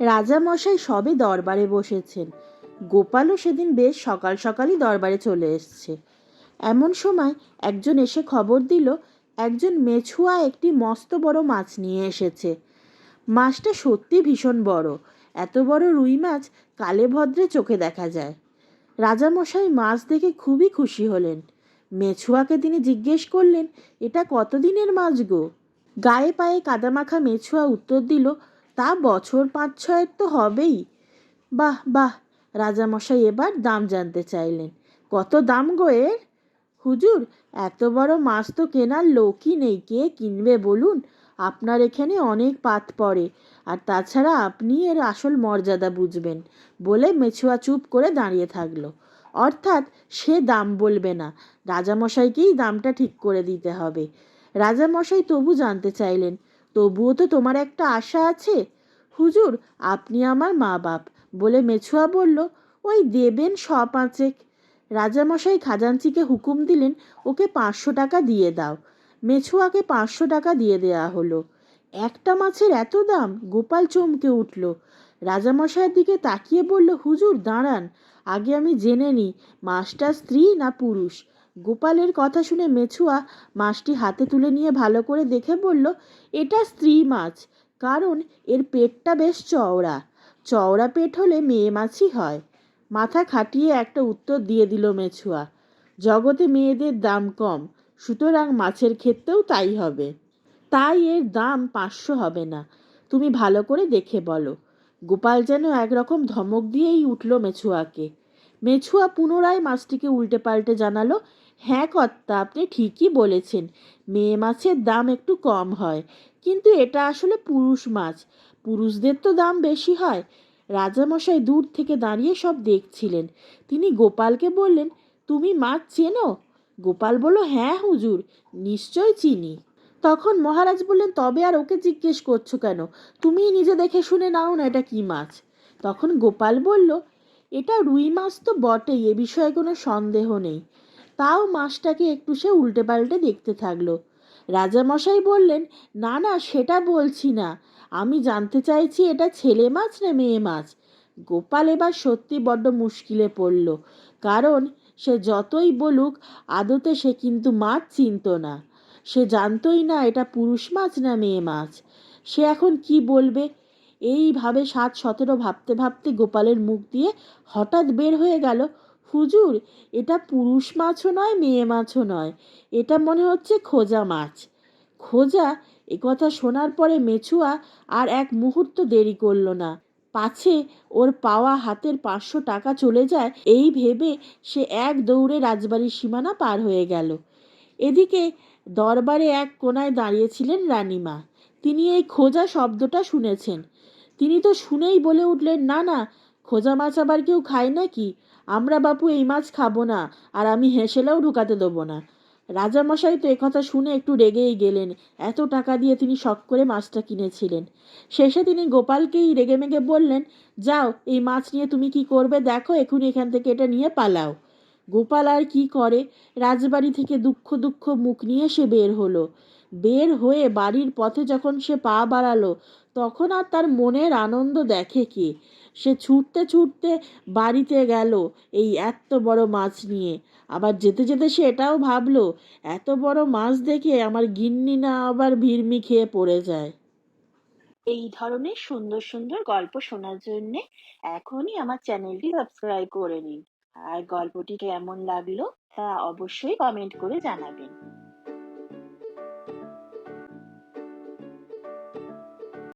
রাজামশাই সবে দরবারে বসেছেন। গোপালও সেদিন বেশ সকাল সকালই দরবারে চলে এসছে। এমন সময় একজন এসে খবর দিল, একজন মেছুয়া একটি মস্ত বড় মাছ নিয়ে এসেছে। মাছটা সত্যি ভীষণ বড়। এত বড় রুই মাছ কালে ভদ্রে চোখে দেখা যায়। রাজামশাই মাছ দেখে খুবই খুশি হলেন। মেছুয়াকে তিনি জিজ্ঞেস করলেন, এটা কতদিনের মাছ গো? গায়ে পায়ে কাদামাখা মেছুয়া উত্তর দিল তা বছর পাঁচ ছয়ের তো হবেই। বাহ বাহ, রাজামশাই এবার দাম জানতে চাইলেন। কত দাম গো এর? হুজুর, এত বড় মাছ তো কেনার লোকই নেই। কে কিনবে বলুন? আপনার এখানে অনেক পাত পড়ে। আর তাছাড়া আপনি এর আসল মর্যাদা বুঝবেন বলে মেছুয়া চুপ করে দাঁড়িয়ে থাকল। অর্থাৎ সে দাম বলবে না। রাজামশাইকেই দামটা ঠিক করে দিতে হবে। রাজামশাই তবু জানতে চাইলেন তবুও তো তোমার একটা আশা আছে। হুজুর, আপনি আমার মা বাপ বলে মেছুয়া বলল, ওই দেবেন শ পাঁচেক রাজামশাই খাজাঞ্চিকে হুকুম দিলেন, ওকে পাঁচশো টাকা দিয়ে দাও। মেছুয়াকে পাঁচশো টাকা দিয়ে দেয়া হলো। একটা মাছের এত দাম, গোপাল চমকে উঠল। রাজামশাইয়ের দিকে তাকিয়ে বলল, হুজুর, দাঁড়ান, আগে আমি জেনে নিই, মাছটা স্ত্রী না পুরুষ? গোপালের কথা শুনে মেছুয়া মাছটি হাতে তুলে নিয়ে ভালো করে দেখে বলল, এটা স্ত্রী মাছ, কারণ এর পেটটা বেশ চওড়া। চওড়া পেট হলে মেয়ে মাছই হয়। মাথা খাটিয়ে একটা উত্তর দিয়ে দিল মেছুয়া, জগতে মেয়েদের দাম কম, সুতরাং মাছের ক্ষেত্রেও তাই হবে। তাই এর দাম পাঁচশো হবে না। তুমি ভালো করে দেখে বলো। গোপাল যেন একরকম ধমক দিয়েই উঠল মেছুয়াকে। মেছুয়া পুনরায় মাছটিকে উল্টে পাল্টে জানালো হ্যাঁ কর্তা, আপনি ঠিকই বলেছেন, মেয়ে মাছের দাম একটু কম হয়, কিন্তু এটা আসলে পুরুষ মাছ, পুরুষদের তো দাম বেশি হয়। রাজামশাই দূর থেকে দাঁড়িয়ে সব দেখছিলেন। তিনি গোপালকে বললেন, তুমি মাছ চেনো? গোপাল বলল হ্যাঁ হুজুর, নিশ্চয় চিনি। তখন মহারাজ বললেন, তবে আর ওকে জিজ্ঞেস করছ কেন? তুমিই নিজে দেখে শুনে নাও না এটা কি মাছ? তখন গোপাল বলল এটা রুই মাছ তো বটেই, এ বিষয়ে কোনো সন্দেহ নেই। তাও মাছটাকে একটু সে উল্টে পাল্টে দেখতে থাকল। রাজামশাই বললেন, না না, সেটা বলছি না। আমি জানতে চাইছি এটা ছেলে মাছ না মেয়ে মাছ? গোপাল এবার সত্যি বড্ড মুশকিলে পড়ল, কারণ সে যতই বলুক, আদতে সে কিন্তু মাছ চিনত না। সে জানতই না এটা পুরুষ মাছ না মেয়ে মাছ। সে এখন কি বলবে? এইভাবে সাত সতেরো ভাবতে ভাবতে গোপালের মুখ দিয়ে হঠাৎ বের হয়ে গেল। হুজুর, এটা পুরুষ মাছও নয়, মেয়ে মাছও নয়। এটা মনে হচ্ছে খোজা মাছ। খোজা কথা শোনার পরে মেছুয়া আর এক মুহূর্ত দেরি করল না। পাছে ওর পাওয়া হাতের পাঁচশো টাকা চলে যায়, এই ভেবে সে এক দৌড়ে রাজবাড়ির সীমানা পার হয়ে গেল। এদিকে দরবারে এক কোনায় দাঁড়িয়েছিলেন রানীমা। তিনি এই খোঁজা শব্দটা শুনেছেন। তিনি তো শুনেই বলে উঠলেন, না না, খোঁজা মাছ আবার কেউ খায় নাকি? আমরা বাপু এই মাছ খাব না, আর আমি হেসেলেও ঢুকাতে দেবো না। রাজামশাই তো একথা শুনে একটু রেগেই গেলেন। এত টাকা দিয়ে তিনি শখ করে মাছটা কিনেছিলেন। শেষে তিনি গোপালকেই রেগে মেগে বললেন, যাও, এই মাছ নিয়ে তুমি কি করবে দেখো এখনই এখান থেকে এটা নিয়ে পালাও। গোপাল আর কি করে? রাজবাড়ি থেকে দুঃখ দুঃখ মুখ নিয়ে সে বের হলো। বের হয়ে বাড়ির পথে যখন সে পা বাড়ালো, তখন আর তার মনের আনন্দ দেখে কে? সে ছুটতে ছুটতে বাড়িতে গেল এই এত বড় মাছ নিয়ে। আবার যেতে যেতে সে এটাও ভাবলো, এত বড় মাছ দেখে আমার গিন্নি না আবার ভিড়মি খেয়ে পড়ে যায়? এই ধরনের সুন্দর সুন্দর গল্প শোনার জন্যে এখনই আমার চ্যানেলটি সাবস্ক্রাইব করে নিন। আর গল্পটি কেমন লাগল তা অবশ্যই কমেন্ট করে জানাবেন।